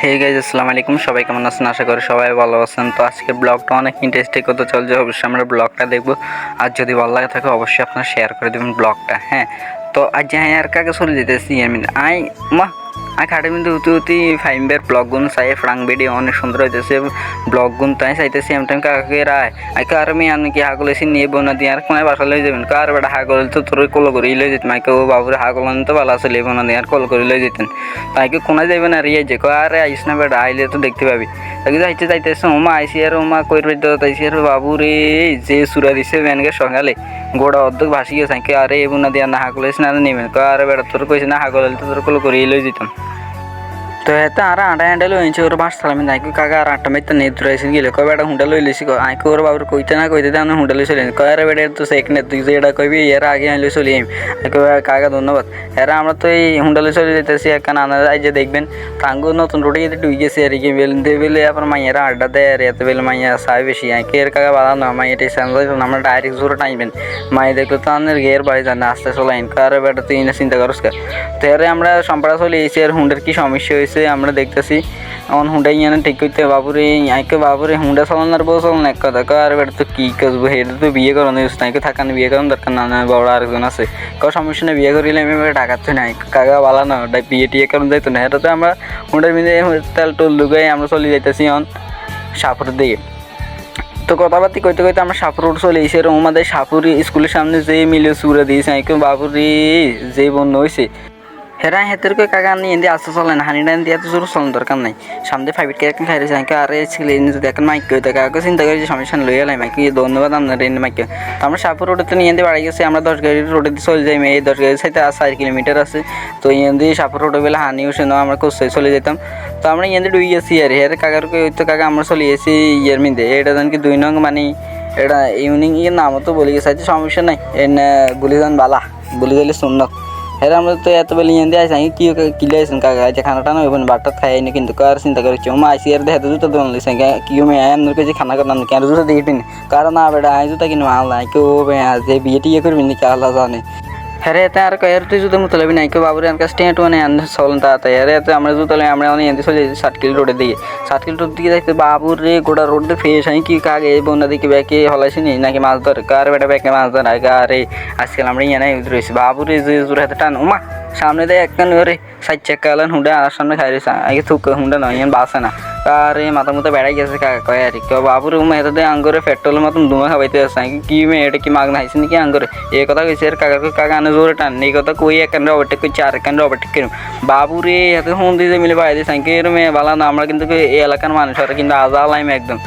Hey guys আসসালামু আলাইকুম। সবাই কেমন আছেন? আশা করি সবাই ভালো আছেন। তো আজকে ব্লগটা অনেক ইন্টারেস্টিং হতে চলছে। অবশ্যই আমরা ব্লগটা দেখব। আর যদি ভালো লাগে থাকে, অবশ্যই আপনারা শেয়ার করে দেবেন ব্লগটা হ্যাঁ? তো আজ হ্যাঁ আর কাকে চলে যেতেছি? আমি আই মা আই খাটে কিন্তু উঁচু উঁচু ফাইম্বের ব্লগগুন চাই ফ্রাং ভিডিও অনেক সুন্দর হইতেছে ব্লগগুন তাই চাইতেছি এম টাইম কাকে রায়, আই কার আমি আনি কি হাগল এসে নিয়ে বোনা দিয়ে আর কোনায় বাসা লই যাবেন? কার বেটা হাগল তো তোর কল করে লই যেত মাইকে ও বাবুরে হাগল তো ভালো আছে বোনা দিয়ে আর কল করে লই যেতেন। তাইকে কোনায় যাবেন আর ইয়ে যে আরে আইস না বেটা, আইলে তো দেখতে পাবি। তাকে যাইতে যাইতেছে উমা আইসি আর উমা কইর তো তাইসি আর বাবু রে যে সুরা দিছে বেনকে সকালে গোড়া অর্ধেক ভাসি গেছে আরে এই বোনা দিয়ে, না এসে না নেবেন কয় আরে বেড়া তোর কইছে না তো তোর কল করিয়ে লই যেতাম। তো এতে আর আটা হ্যান্ডেল হয়েছে ওর বাস সালামি নাইকু কাকা আর আটটা মেতে নেই ধরেছেন গেলে, কয় বেটা হুন্ডা লই লিসি আইকু ওর বাবুর কইতে না কইতে দেন হুন্ডা লই চলে কয়, আরে বেটা তো সেক নে তুই যেটা কইবি, এর আগে আইলে চলি আইম। আইকু কাকা, ধন্যবাদ। এরা আমরা তো এই হুন্ডা লই চলে যেতেছি একখান আনা যাই যে দেখবেন, তাঙ্গু নতুন রোডে যেতে ডুই গেছে আর কি বেল, দে বেলে আপনার মাইয়ারা আড্ডা দেয়, আর এত বেলে মাইয়া সাই বেশি। আইকে এর কাকা বাধা না মাইয়াটাই স্যান্ডাল আমরা ডাইরেক্ট জোরে টাইবেন মাই দেখলে তো আমাদের গের বাড়ি জানে আস্তে চলাইন কারে বেটা, তুই না চিন্তা করস তো এর আমরা সম্পাড়া চলে এসেছি আর কি সমস্যা হয়েছে আমরা দেখতেছি। এখন হুন্ডাই ইয়ানে ঠিক করতে বাবুরে আইকে বাবুরে চালানোর বউ চালানো এক কথা। আর বেটা তো কী করব? হেটা তো বিয়ে করানো নাই। থাকানো বিয়ে করানো দরকার না না, বড় আরেকজন আছে। কারও সমস্যা নেই, বিয়ে করিলে আমি এবার ডাকাচ্ছে নাই। কাকা বালা না, ওটা বিয়ে টিয়ে কারণ যাইতো না। এটা তো আমরা হুন্ডার মিলে তেল টোল লুগাই আমরা চলে যাইতেছি অন সাপুরের দিকে। তো কথাবার্তি কইতে কইতে আমরা সাপুর রোড চলে এসে এরকম আমাদের সাপুর স্কুলের সামনে যে মিলে সুরে দিয়েছে আইকে বাবুরে, যে বন্য হয়েছে হেরা হেতের কই কাকা নিয়ে এনে আসতে চলে না, হানি ডান দিয়ে এত জোর চলার দরকার নাই। সামনে ফাইভ কে এখন খাইছে আইকে আরে ছেলে যদি এখন মাইক কই কাকা চিন্তা করি যে সমস্যা লই এলাই মাইক ধন্যবাদ আপনার এনে মাইক তো আমরা সাপুর রোডে তো নিয়ে বাড়ি গেছি, আমরা দশ গাড়ি রোডে দিয়ে চলে যাই এই দশ গাড়ি সাইতে আর চার কিলোমিটার আছে। তো দিয়ে সাপুর রোডে বেলা, হানি উঠে না, আমরা কোথায় চলে যেতাম। তো আমরা ইয়ে ডুই গেছি আর হের কাকার কই তো কাকা, আমরা চলে গেছি ইয়ের মিদে এটা জান কি দুই নং মানে এটা ইউনিং ইয়ের নামও তো বলে গেছে আচ্ছা সমস্যা নাই। এনে বলি যান বালা বলি গেলে সুন্নত। হ্যাঁ আমরা তো এত বেলি এনে আসি কি কিলে আছেন কাকা? যে খানাটা না হইবেন বাটার খাই নি কিন্তু, কার চিন্তা করছি মা আইসি আর দেখে জুতো দোকান লইছে, কি মে এমন যে খানা করলাম কেন জুতো দিয়ে কারণ না বেটা, আই জুতা কিনে মাল নাই কেউ আজ বিয়ে টিয়ে করবি নাকি, আল্লাহ জানে। হ্যাঁ এতে আর তুই জুতো মতো লাগবি নাই কেউ বাবুরে আনকা স্টেট মানে আন চলন তা তাই হ্যাঁ এতে আমরা জুতো লাগে আমরা অনেক চলে যাই ষাট কিলো রোডের দিকে। ষাট কিলো রোড দিকে দেখতে বাবুর রে গোটা রোড দিয়ে ফেস আমি কি কাগে বন্যা দিকে ব্যাকে হলাইছি নি? নাকি মাছ ধর? কার বেটা ব্যাকে মাছ ধর? আরে আজকাল আমরা ইয়ে নাই রয়েছি বাবুরে, যে জোর হাতে টান, উমা, সামনে দেয় একখান, ওরে, সাইড চাক্কা আলেন হুন্ডা আর সামনে খাই রয়েছে আগে থুক, হুন্ডা নয় বাসে না। আরে মাথা মতো বেড়াই গেছে কয় আর কি। বাবুর পেট্রোল আঙ্গরে পেট্রোলের মতন ধুমা খাবাইতে আসছে কি মেয়ে এটা কি মাগ নাইছে নাকি আঙ্গুরে? এ কথা কইছে আর কাকা কাকা, আনে জোরে টান। এই কথা কই একান ওভারটেক করছে আর একান ওভারটেক করুন বাবুরে, এত হুন দিয়ে মিলে বাইরে সাইকেল মেয়ে বালা না, আমরা কিন্তু এই এলাকার মানুষ আর কিন্তু আজালাইম একদম।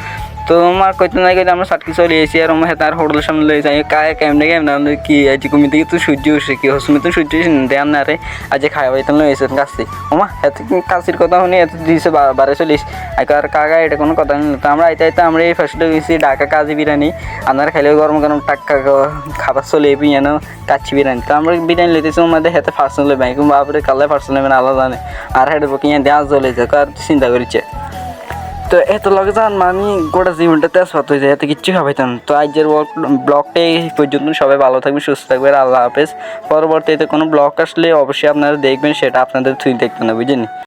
তো আমার কইতে নাই কইতে আমরা সাতকি চলে এসেছি আর আমার তার হোটেলের সামনে লই যাই। কায় কেমনে কেমনে? কি, আজ কমি থেকে তুই সূর্য উঠছে কি? হসমি তো সূর্য দেন না? রে। আজ খাওয়া বাইতে লই এসে কাছে। ওমা, এত কাশির কথা শুনে, এত দিছে বারে চলিস। আর কাকা, এটা কোনো কথা নেই তো আমরা আইতে আইতে আমরা এই ফার্স্টে গেছি, ঢাকা কাজী বিরিয়ানি। আপনারা খাইলে গরম গরম টাক্কা খাবার চলে পিয়ানো কাচ্ছি বিরিয়ানি। তো আমরা বিরিয়ানি লইতেছি আমাদের হাতে ফার্সন ভাই বাপরে, কালে ফার্সন লইবেন আলাদা জানে। আর হেঁটে কিনে দেওয়া চলে যায় আর চিন্তা করিছে তো এত লগে যান আমি গোটা জীবনটা তেজপাত হয়ে যায়, এত কিচ্ছু খাবাইতাম তো আজকের ব্লগটা এই পর্যন্ত, সবাই ভালো থাকবে সুস্থ থাকবেন, আল্লাহ হাফেজ। পরবর্তীতে কোনো ব্লগ আসলে অবশ্যই আপনারা দেখবেন, সেটা আপনাদের থুই দেখতে না বুঝেনি